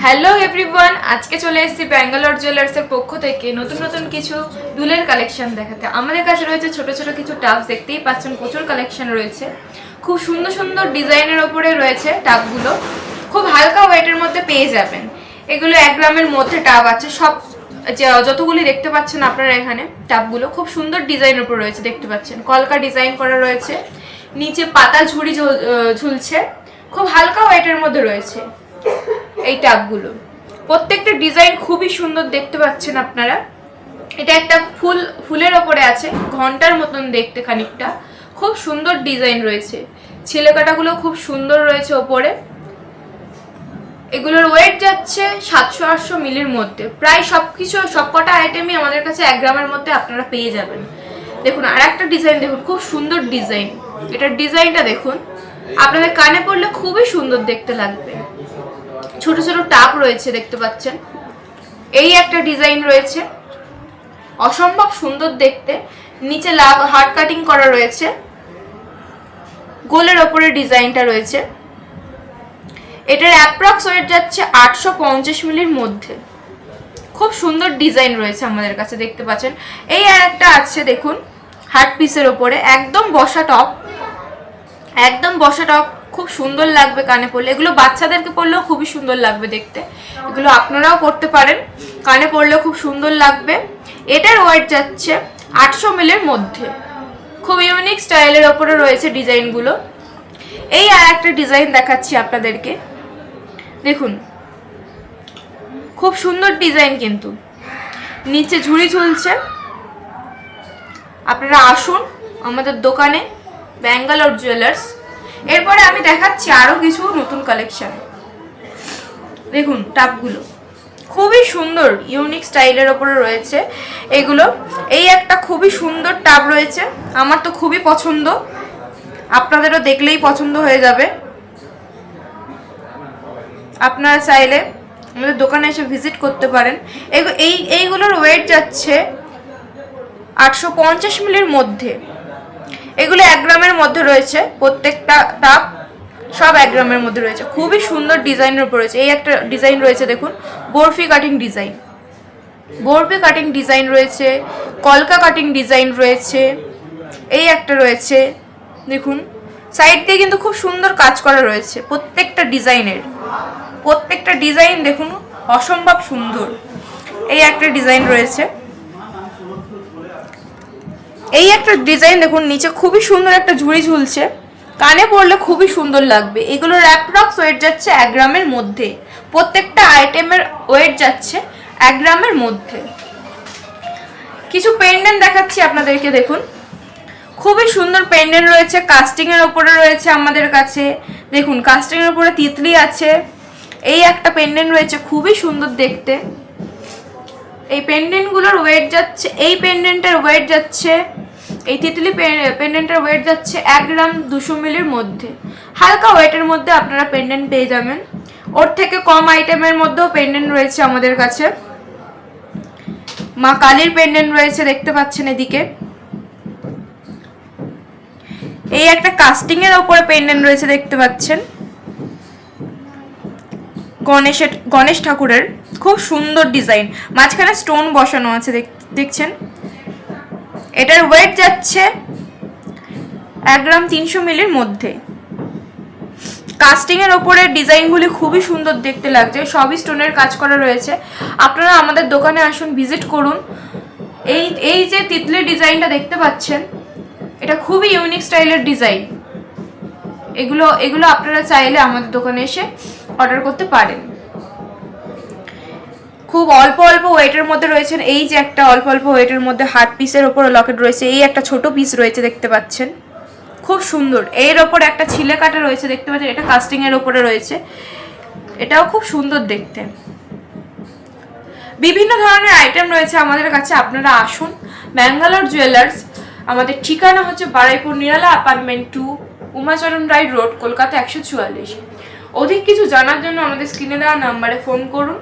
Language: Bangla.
হ্যালো এভরিওয়ান আজকে চলে এসেছি ব্যাঙ্গালোর জুয়েলার্সের পক্ষ থেকে নতুন নতুন কিছু দুলের কালেকশন দেখাতে। আমাদের কাছে রয়েছে ছোট ছোট কিছু টাপস দেখতেই পাচ্ছেন প্রচুর কালেকশন রয়েছে। খুব সুন্দর সুন্দর ডিজাইনের ওপরে রয়েছে টাপগুলো খুব হালকা ওয়েটের মধ্যে পেয়ে যাবেন। এগুলো এক গ্রামের মধ্যে টাপ আছে। সব যতগুলি দেখতে পাচ্ছেন আপনারা এখানে টাপগুলো খুব সুন্দর ডিজাইনের উপর রয়েছে, দেখতে পাচ্ছেন। কলকা ডিজাইন করা রয়েছে। নিচে পাতা ঝুড়ি ঝুল- ঝুলছে। খুব হালকা ওয়েটের মধ্যে রয়েছে। এই টাবগুলো প্রত্যেকটা ডিজাইন খুবই সুন্দর দেখতে পাচ্ছেন আপনারা। এটা একটা ফুল, ফুলের ওপরে আছে, ঘণ্টার মতন দেখতে খানিকটা। খুব সুন্দর ডিজাইন রয়েছে। ছেলেকাটাগুলো খুব সুন্দর রয়েছে ওপরে। এগুলোর ওয়েট যাচ্ছে সাতশো আটশো মিলির মধ্যে। প্রায় সব কিছু সব কটা আইটেমই আমাদের কাছে এক গ্রামের মধ্যে আপনারা পেয়ে যাবেন। দেখুন আর একটা ডিজাইন দেখুন, খুব সুন্দর ডিজাইন। এটার ডিজাইনটা দেখুন। আপনাদের কানে পড়লে খুবই সুন্দর দেখতে লাগবে। ছোট ছোট টাপ রয়েছে, দেখতে পাচ্ছেন। এই একটা ডিজাইন রয়েছে। অসম্ভব সুন্দর দেখতে। নিচে লাভ, হার্ড কাটিং করা রয়েছে। গোলের ওপরে ডিজাইনটা রয়েছে। এটার অ্যাপ্রক্স ওয়েট যাচ্ছে আটশো পঞ্চাশ মিলির মধ্যে। খুব সুন্দর ডিজাইন রয়েছে আমাদের কাছে, দেখতে পাচ্ছেন। এই আর একটা আছে, দেখুন, হার্ড পিসের ওপরে। একদম বসা টপ। একদম বসা টপ খুব সুন্দর লাগবে কানে পরলে এগুলো বাচ্চাদেরকে পরলেও খুবই সুন্দর লাগবে দেখতে। এগুলো আপনারাও করতে পারেন। কানে পরলেও খুব সুন্দর লাগবে। এটার ওয়েট যাচ্ছে আটশো মিলের মধ্যে। খুব ইউনিক স্টাইলের ওপরে রয়েছে ডিজাইনগুলো। এই আর একটা ডিজাইন দেখাচ্ছি আপনাদেরকে। দেখুন। খুব সুন্দর ডিজাইন কিন্তু। নিচে ঝুড়ি ঝুলছে। আপনারা আসুন আমাদের দোকানে, ব্যাঙ্গালোর জুয়েলার্স। এরপরে আমি দেখাচ্ছি আরও কিছু নতুন কালেকশন দেখুন টাপগুলো খুবই সুন্দর ইউনিক স্টাইলের ওপরে রয়েছে এগুলো। এই একটা খুবই সুন্দর টাপ রয়েছে। আমার তো খুবই পছন্দ। আপনাদেরও দেখলেই পছন্দ হয়ে যাবে। আপনারা চাইলে আমাদের দোকানে এসে ভিজিট করতে পারেন। এই এইগুলোর ওয়েট যাচ্ছে আটশো পঞ্চাশ মিলির মধ্যে। এগুলো এক গ্রামের মধ্যে রয়েছে, প্রত্যেকটা টাপ সব এক গ্রামের মধ্যে রয়েছে। খুবই সুন্দর ডিজাইনের উপর রয়েছে। এই একটা ডিজাইন রয়েছে, দেখুন, barfi cutting design. Barfi cutting design রয়েছে, কলকা কাটিং ডিজাইন রয়েছে, এই একটা রয়েছে, দেখুন। সাইড দিয়ে কিন্তু খুব সুন্দর কাজ করা রয়েছে প্রত্যেকটা ডিজাইনের। প্রত্যেকটা ডিজাইন, দেখুন, অসম্ভব সুন্দর। এই একটা ডিজাইন রয়েছে। এই একটা ডিজাইন দেখুন, নিচে খুবই সুন্দর একটা ঝুড়ি ঝুলছে। কানে পড়লে খুবই সুন্দর লাগবে। এগুলোর অ্যাপ্রক্স ওয়েট যাচ্ছে এক গ্রামের মধ্যে। প্রত্যেকটা আইটেমের ওয়েট যাচ্ছে এক গ্রামের মধ্যে। কিছু পেন্ডেন্ট দেখাচ্ছি আপনাদেরকে, দেখুন। খুবই সুন্দর পেন্ডেন্ট রয়েছে কাস্টিংয়ের ওপরে রয়েছে আমাদের কাছে। দেখুন কাস্টিংয়ের উপরে তিতলি আছে। এই একটা পেন্ডেন্ট রয়েছে, খুবই সুন্দর দেখতে। এই পেন্ডেন্টগুলোর ওয়েট যাচ্ছে, এই পেন্ডেন্টের ওয়েট যাচ্ছে এই তিতলি পেন্ডেন্টের ওয়েট যাচ্ছে এক গ্রাম দুশো মিলির মধ্যে। হালকা ওয়েটের মধ্যে আপনারা পেন্ডেন্ট পেয়ে যাবেন। ওর থেকে কম আইটেমের মধ্যেও পেন্ডেন্ট রয়েছে আমাদের কাছে। মা কালীর পেন্ডেন্ট রয়েছে, দেখতে পাচ্ছেন এদিকে। এই একটা কাস্টিং এর ওপরে পেন্ডেন্ট রয়েছে, দেখতে পাচ্ছেন। গণেশের, গণেশ ঠাকুরের। খুব সুন্দর ডিজাইন মাঝখানে স্টোন বসানো আছে, দেখ- দেখছেন? এটার ওয়েট যাচ্ছে এক গ্রাম তিনশো মিলির মধ্যে। কাস্টিংয়ের ওপরে ডিজাইনগুলি খুবই সুন্দর দেখতে লাগছে, সবই স্টোনের কাজ করা রয়েছে। আপনারা আমাদের দোকানে আসুন ভিজিট করুন। এই এই যে তিতলি ডিজাইনটা দেখতে পাচ্ছেন, এটা খুবই ইউনিক স্টাইলের ডিজাইন। এগুলো এগুলো আপনারা চাইলে আমাদের দোকানে এসে অর্ডার করতে পারেন। খুব অল্প অল্প ওয়েটের মধ্যে রয়েছেন। এই যে একটা অল্প অল্প ওয়েটের মধ্যে হার্ট পিসের ওপর লকেট রয়েছে, এই একটা ছোট পিস রয়েছে দেখতে পাচ্ছেন। খুব সুন্দর। এর ওপর একটা ছিলে কাটা রয়েছে দেখতে পাচ্ছেন, এটা কাস্টিং এর ওপরে রয়েছে। এটাও খুব সুন্দর দেখতে। বিভিন্ন ধরনের আইটেম রয়েছে আমাদের কাছে, আপনারা আসুন। ব্যাঙ্গালোর জুয়েলার্স আমাদের ঠিকানা হচ্ছে Baruipur Nirala apartment two Umacharan Roy road Kolkata একশো চুয়াল্লিশ। অধিক কিছু জানার জন্য আমাদের স্ক্রিনে দেওয়া নাম্বারে ফোন করুন।